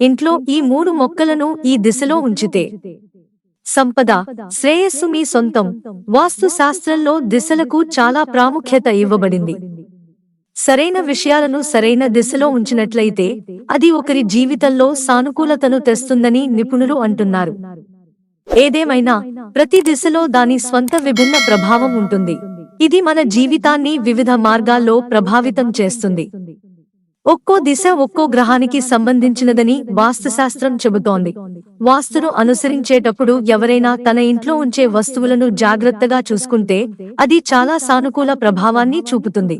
ఇంట్లో ఈ మూడు మొక్కలను ఈ దిశలో ఉంచితే. సంపద శ్రేయస్సు మీ సొంతం. వాస్తు శాస్త్రంలో దిశలకు చాలా ప్రాముఖ్యత ఇవ్వబడింది. సరైన విషయాలను సరైన దిశలో ఉంచినట్లయితే అది ఒకరి జీవితంలో సానుకూలతను తెస్తుందని నిపుణులు అంటున్నారు. ఏదేమైనా ప్రతి దిశలో దాని స్వంత విభిన్న ప్రభావం ఉంటుంది. ఇది మన జీవితాన్ని వివిధ మార్గాల్లో ప్రభావితం చేస్తుంది. ఒక్కో దిశ ఒక్కో గ్రహానికి సంబంధించినదని వాస్తుశాస్త్రం చెబుతోంది. వాస్తును అనుసరించేటప్పుడు ఎవరైనా తన ఇంట్లో ఉంచే వస్తువులను జాగ్రత్తగా చూసుకుంటే అది చాలా సానుకూల ప్రభావాన్ని చూపుతుంది.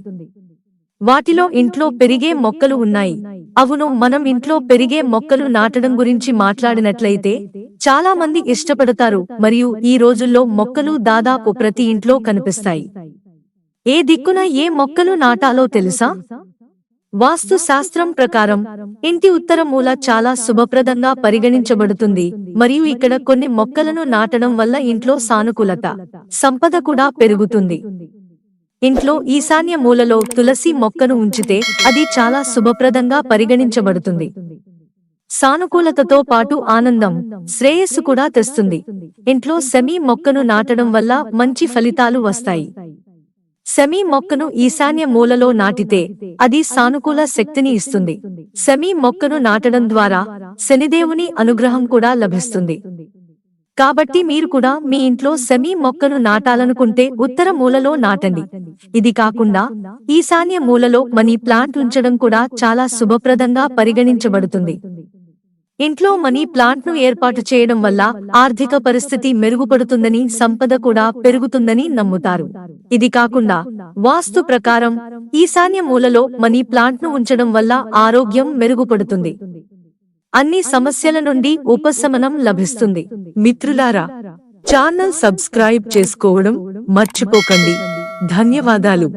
వాటిలో ఇంట్లో పెరిగే మొక్కలు ఉన్నాయి. అవును మనం ఇంట్లో పెరిగే మొక్కలు నాటడం గురించి మాట్లాడినట్లయితే చాలా మంది ఇష్టపడతారు మరియు ఈ రోజుల్లో మొక్కలు దాదాపు ప్రతి ఇంట్లో కనిపిస్తాయి. ఏ దిక్కున ఏ మొక్కలు నాటాలో తెలుసా? వాస్తు శాస్త్రం ప్రకారం ఇంటి ఉత్తర మూల చాలా శుభప్రదంగా పరిగణించబడుతుంది మరియు ఇక్కడ కొన్ని మొక్కలను నాటడం వల్ల ఇంట్లో సానుకూలత సంపద కూడా పెరుగుతుంది. ఇంట్లో ఈశాన్య మూలలో తులసి మొక్కను ఉంచితే అది చాలా శుభప్రదంగా పరిగణించబడుతుంది. సానుకూలతతో పాటు ఆనందం శ్రేయస్సు కూడా తెస్తుంది. ఇంట్లో సెమీ మొక్కను నాటడం వల్ల మంచి ఫలితాలు వస్తాయి. సెమీ మొక్కను ఈశాన్య మూలలో నాటితే అది సానుకూల శక్తిని ఇస్తుంది. సెమీ మొక్కను నాటడం ద్వారా శనిదేవుని అనుగ్రహం కూడా లభిస్తుంది. కాబట్టి మీరు కూడా మీ ఇంట్లో సెమీ మొక్కను నాటాలనుకుంటే ఉత్తర మూలలో నాటండి. ఇది కాకుండా ఈశాన్య మూలలో మనీ ప్లాంట్ ఉంచడం కూడా చాలా శుభప్రదంగా పరిగణించబడుతుంది. ఇంట్లో మనీ ప్లాంట్ను ఏర్పాటు చేయడం వల్ల ఆర్థిక పరిస్థితి మెరుగుపడుతుందని సంపద కూడా పెరుగుతుందని నమ్ముతారు. ఇది కాకుండా వాస్తు ప్రకారం ఈశాన్య మూలలో మనీ ప్లాంట్ను ఉంచడం వల్ల ఆరోగ్యం మెరుగుపడుతుంది. అన్ని సమస్యల నుండి ఉపశమనం లభిస్తుంది. మిత్రులారా ఛానల్ సబ్స్క్రైబ్ చేసుకోవడం మర్చిపోకండి. ధన్యవాదాలు.